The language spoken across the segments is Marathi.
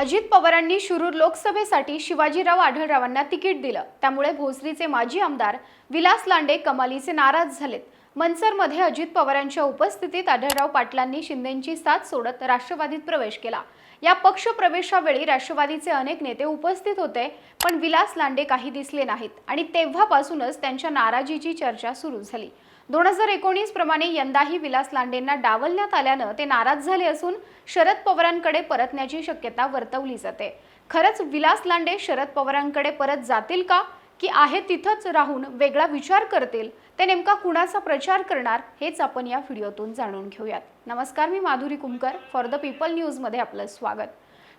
अजित पवारांनी शिरूर लोकसभेसाठी शिवाजीराव आढळरावांना तिकीट दिलं. त्यामुळे भोसरीचे माजी आमदार विलास लांडे कमालीचे नाराज झालेत. मनसरमध्ये अजित पवारांच्या उपस्थितीत आढळराव पाटलांनी शिंदेंची साथ सोडत राष्ट्रवादीत प्रवेश केला. या पक्ष प्रवेशावेळी राष्ट्रवादीचे अनेक नेते उपस्थित होते पण विलास लांडे काही दिसले नाहीत आणि तेव्हापासूनच त्यांच्या नाराजीची चर्चा सुरू झाली. दोन हजार एकोणीस प्रमाणे यंदाही विलास लांडेंना डावलण्यात आल्यानं ते नाराज झाले असून शरद पवारांकडे परतण्याची शक्यता वर्तवली जाते. खरंच विलास लांडे शरद पवारांकडे परत जातील का? की आहे तिथंच राहून वेगळा विचार करतील? ते नेमका कुणाचा प्रचार करणार? हेच आपण या व्हिडिओतून जाणून घेऊयात. नमस्कार मी Madhuri Kumkar. For the people न्यूजमध्ये आपलं स्वागत.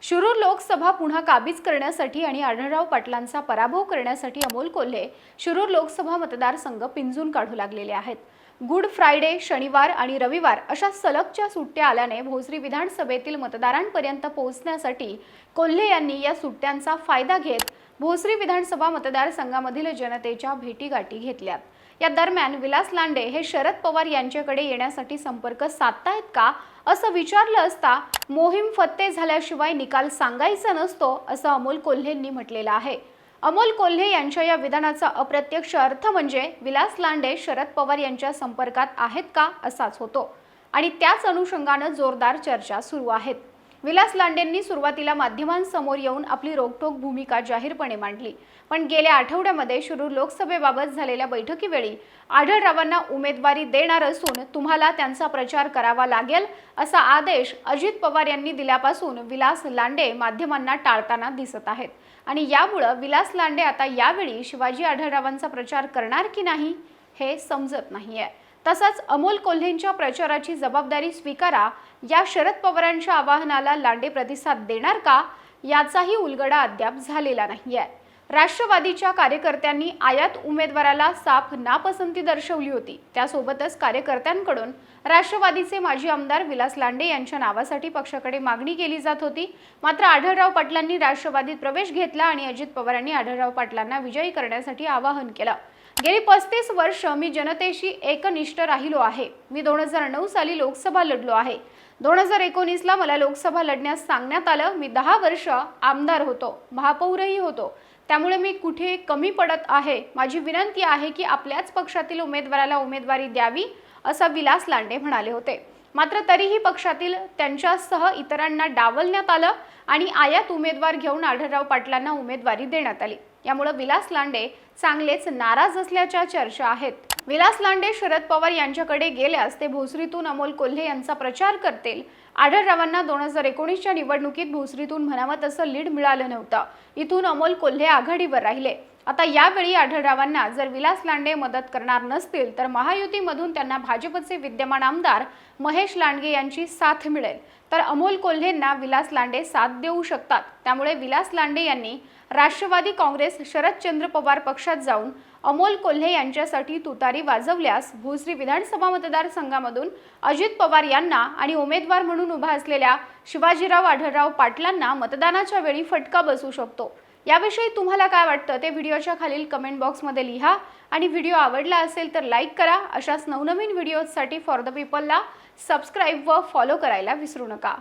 शिरूर लोकसभा पुन्हा काबीज करण्यासाठी आणि आढळराव पाटलांचा पराभव करण्यासाठी अमोल कोल्हे शिरूर लोकसभा मतदारसंघ पिंजून काढू लागलेले आहेत. गुड फ्रायडे शनिवार आणि रविवार अशा सलगच्या सुट्ट्या आल्याने भोसरी विधानसभेतील मतदारांपर्यंत पोहोचण्यासाठी कोल्हे यांनी या सुट्ट्यांचा फायदा घेत भोसरी विधानसभा मतदारसंघामधील जनतेच्या भेटीगाठी घेतल्यात. या दरम्यान विलास लांडे हे शरद पवार यांच्याकडे येण्यासाठी संपर्क साधतायत का? असं विचारलं असता मोहीम फत्ते झाल्याशिवाय निकाल सांगायचा नसतो असं अमोल कोल्हेंनी म्हटलेलं आहे. अमोल कोल्हे यांच्या या विधानाचा अप्रत्यक्ष अर्थ म्हणजे विलास लांडे शरद पवार यांच्या संपर्कात आहेत का असाच होतो. आणि त्याच अनुषंगानं जोरदार चर्चा सुरू आहेत. विलास लांडेंनी सुरुवातीला माध्यमांसमोर येऊन आपली रोखोक भूमिका जाहीरपणे मांडली. पण गेल्या आठवड्यामध्ये शुरू लोकसभेबाबत झालेल्या बैठकीवेळी आढळरावांना उमेदवारी देणार असून तुम्हाला त्यांचा प्रचार करावा लागेल असा आदेश अजित पवार यांनी दिल्यापासून विलास लांडे माध्यमांना टाळताना दिसत आहेत. आणि यामुळं विलास लांडे आता यावेळी शिवाजी आढळरावांचा प्रचार करणार की नाही हे समजत नाहीये. तसंच अमोल कोल्हेंच्या प्रचाराची जबाबदारी स्वीकारा या शरद पवारांच्या आवाहनाला लांडे प्रतिसाद देणार का याचाही उलगडा अद्याप झालेला नाहीये. राष्ट्रवादीच्या कार्यकर्त्यांनी आयात उमेदवाराला साफ नापसंती दर्शवली होती. त्यासोबतच कार्यकर्त्यांकडून राष्ट्रवादीचे माजी आमदार विलास लांडे यांच्या नावासाठी पक्षाकडे मागणी केली जात होती. मात्र आढळराव पाटलांनी राष्ट्रवादीत प्रवेश घेतला आणि अजित पवारांनी आढळराव पाटलांना विजयी करण्यासाठी आवाहन केलं. गेली पस्तीस वर्ष मी जनतेशी एकनिष्ठ राहिलो आहे. मी दोन हजार नऊ साली लोकसभा लढलो आहे. दोन हजार एकोणीसला मला लोकसभा लढण्यास सांगण्यात आलं. मी दहा वर्ष आमदार होतो. महापौरही होतो. त्यामुळे मी कुठे कमी पडत आहे? माझी विनंती आहे की आपल्याच पक्षातील उमेदवाराला उमेदवारी द्यावी असं विलास लांडे म्हणाले होते. मात्र तरीही पक्षातील त्यांच्यासह इतरांना डावलण्यात आलं आणि आयात उमेदवार घेऊन आढळराव पाटलांना उमेदवारी देण्यात आली. यामुळे विलास लांडे चांगलेच नाराज असल्याच्या चर्चा आहेत. विलास लांडे शरद पवार यांच्याकडे गेल्यास ते भोसरीतून अमोल कोल्हे यांचा प्रचार करतील. आढळरावांना दोन हजार एकोणीसच्या निवडणुकीत भोसरीतून म्हणावं तसं लीड मिळालं नव्हतं. इथून अमोल कोल्हे आघाडीवर राहिले. आता यावेळी आढळरावांना जर विलास लांडे मदत करणार नसतील तर महायुतीमधून त्यांना भाजपचे विद्यमान आमदार महेश लांडगे यांची साथ मिळेल. तर अमोल कोल्हेंना विलास लांडे साथ देऊ शकतात. त्यामुळे विलास लांडे यांनी राष्ट्रवादी काँग्रेस शरदचंद्र पवार पक्षात जाऊन अमोल कोल्हे यांच्यासाठी तुतारी वाजवल्यास भोसरी विधानसभा मतदारसंघामधून अजित पवार यांना आणि उमेदवार म्हणून उभा असलेल्या शिवाजीराव आढळराव पाटलांना मतदानाच्या वेळी फटका बसू शकतो. याविषयी तुम्हाला काय वाटतं ते व्हिडिओच्या खालील कमेंट बॉक्समध्ये लिहा आणि व्हिडिओ आवडला असेल तर लाईक करा. अशाच नवनवीन व्हिडिओजसाठी फॉर द पीपलला सबस्क्राईब व फॉलो करायला विसरू नका.